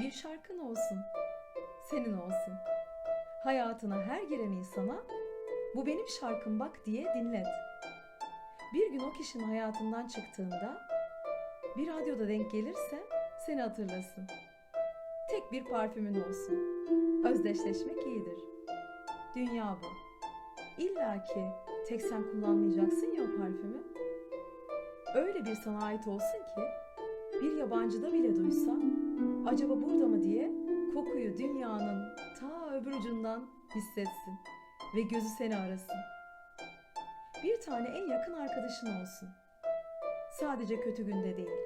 Bir şarkın olsun. Senin olsun. Hayatına her giren insana bu benim şarkım bak diye dinlet. Bir gün o kişinin hayatından çıktığında bir radyoda denk gelirse seni hatırlasın. Tek bir parfümün olsun. Özdeşleşmek iyidir. Dünya bu. İlla ki tek sen kullanmayacaksın ya o parfümü. Öyle bir sana ait olsun ki bir yabancıda bile duysa acaba burada mı diye kokuyu dünyanın ta öbür ucundan hissetsin ve gözü seni arasın. Bir tane en yakın arkadaşın olsun. Sadece kötü günde değil,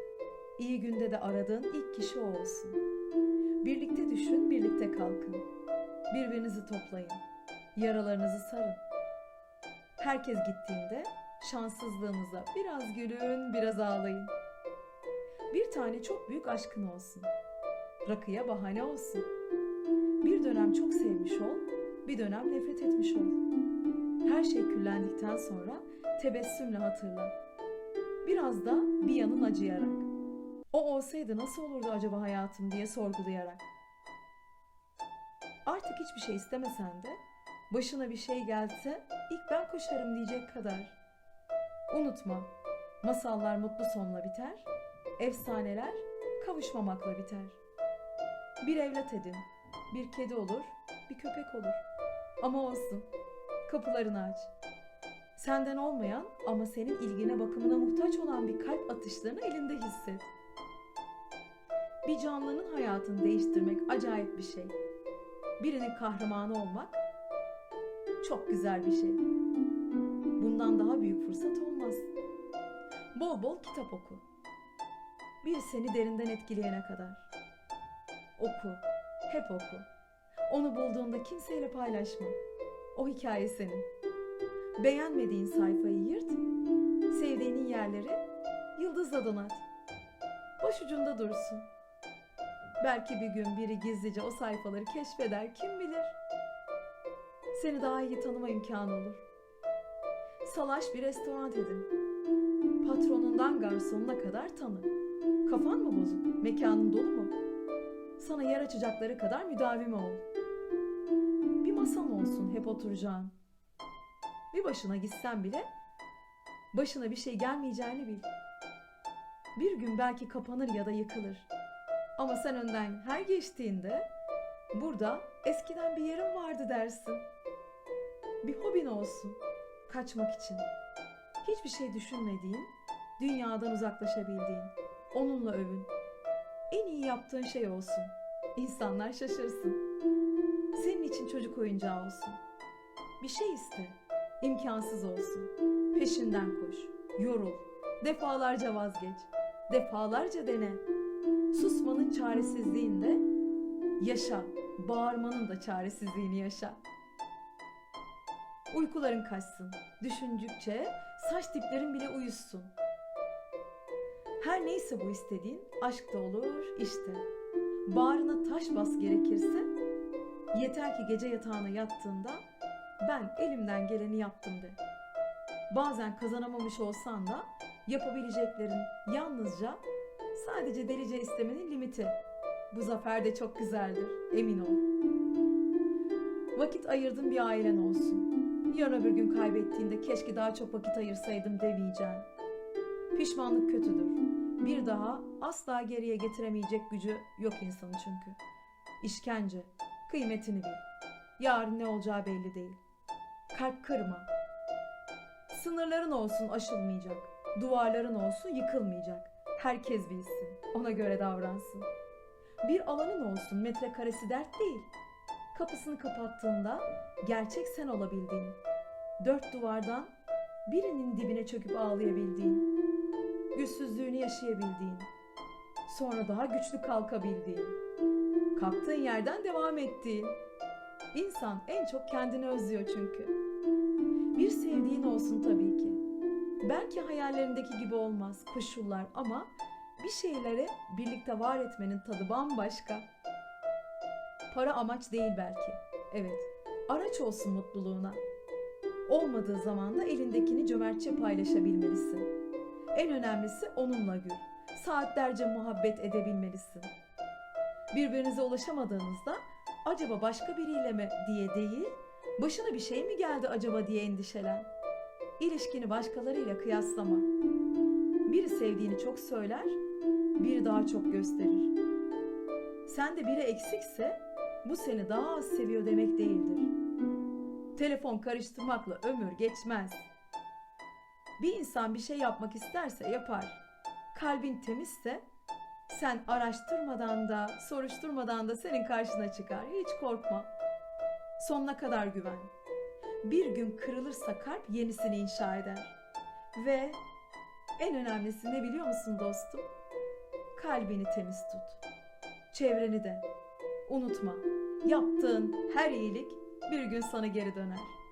iyi günde de aradığın ilk kişi o olsun. Birlikte düşün, birlikte kalkın. Birbirinizi toplayın, yaralarınızı sarın. Herkes gittiğinde şanssızlığınıza biraz gülün, biraz ağlayın. Bir tane çok büyük aşkın olsun. Rakıya bahane olsun. Bir dönem çok sevmiş ol, bir dönem nefret etmiş ol. Her şey küllendikten sonra tebessümle hatırla. Biraz da bir yanın acıyarak. O olsaydı nasıl olurdu acaba hayatım diye sorgulayarak. Artık hiçbir şey istemesen de başına bir şey gelse ilk ben koşarım diyecek kadar. Unutma, masallar mutlu sonla biter, efsaneler kavuşmamakla biter. Bir evlat edin, bir kedi olur, bir köpek olur. Ama olsun, kapılarını aç. Senden olmayan ama senin ilgine bakımına muhtaç olan bir kalp atışlarını elinde hisset. Bir canlının hayatını değiştirmek acayip bir şey. Birinin kahramanı olmak çok güzel bir şey. Bundan daha büyük fırsat olmaz. Bol bol kitap oku. Bir seni derinden etkileyene kadar. Oku, hep oku. Onu bulduğunda kimseyle paylaşma. O hikaye senin. Beğenmediğin sayfayı yırt, sevdiğinin yerleri yıldızla donat. Başucunda dursun. Belki bir gün biri gizlice o sayfaları keşfeder kim bilir. Seni daha iyi tanıma imkanı olur. Salaş bir restoran edin. Patronundan garsonuna kadar tanı. Kafan mı bozuk? Mekanın dolu mu? Sana yer açacakları kadar müdavimi ol. Bir masan olsun hep oturacağın. Bir başına gitsen bile başına bir şey gelmeyeceğini bil. Bir gün belki kapanır ya da yıkılır. Ama sen önden her geçtiğinde burada eskiden bir yerim vardı dersin. Bir hobin olsun kaçmak için. Hiçbir şey düşünmediğin, dünyadan uzaklaşabildiğin. Onunla övün. En iyi yaptığın şey olsun. İnsanlar şaşırsın. Senin için çocuk oyuncağı olsun. Bir şey iste. İmkansız olsun. Peşinden koş. Yorul. Defalarca vazgeç. Defalarca dene. Susmanın çaresizliğinde yaşa. Bağırmanın da çaresizliğini yaşa. Uykuların kaçsın. Düşündükçe saç diplerin bile uyuşsun. Her neyse bu istediğin aşk da olur işte. Bağrına taş bas gerekirse yeter ki gece yatağına yattığında ben elimden geleni yaptım de. Bazen kazanamamış olsan da yapabileceklerin yalnızca sadece delice istemenin limiti. Bu zafer de çok güzeldir emin ol. Vakit ayırdığın bir ailen olsun. Yarın öbür gün kaybettiğinde keşke daha çok vakit ayırsaydım demeyeceğim. Pişmanlık kötüdür. Bir daha asla geriye getiremeyecek gücü yok insanın çünkü. İşkence, kıymetini bil. Yarın ne olacağı belli değil. Kalp kırma. Sınırların olsun aşılmayacak. Duvarların olsun yıkılmayacak. Herkes bilsin. Ona göre davransın. Bir alanın olsun metrekaresi dert değil. Kapısını kapattığında gerçek sen olabildiğin. Dört duvardan birinin dibine çöküp ağlayabildiğin. Güçsüzlüğünü yaşayabildiğin. Sonra daha güçlü kalkabildiğin. Kalktığın yerden devam ettiğin. İnsan en çok kendini özlüyor çünkü. Bir sevdiğin olsun tabii ki. Belki hayallerindeki gibi olmaz koşullar ama bir şeyleri birlikte var etmenin tadı bambaşka. Para amaç değil belki. Evet, araç olsun mutluluğuna. Olmadığı zaman da elindekini cömertçe paylaşabilmelisin. En önemlisi onunla gül. Saatlerce muhabbet edebilmelisin. Birbirinize ulaşamadığınızda acaba başka biriyle mi diye değil, başına bir şey mi geldi acaba diye endişelen. İlişkini başkalarıyla kıyaslama. Biri sevdiğini çok söyler, biri daha çok gösterir. Sen de biri eksikse bu seni daha az seviyor demek değildir. Telefon karıştırmakla ömür geçmez. Bir insan bir şey yapmak isterse yapar. Kalbin temizse sen araştırmadan da, soruşturmadan da senin karşına çıkar. Hiç korkma. Sonuna kadar güven. Bir gün kırılırsa kalp yenisini inşa eder. Ve en önemlisi ne biliyor musun dostum? Kalbini temiz tut. Çevreni de. Unutma. Yaptığın her iyilik bir gün sana geri döner.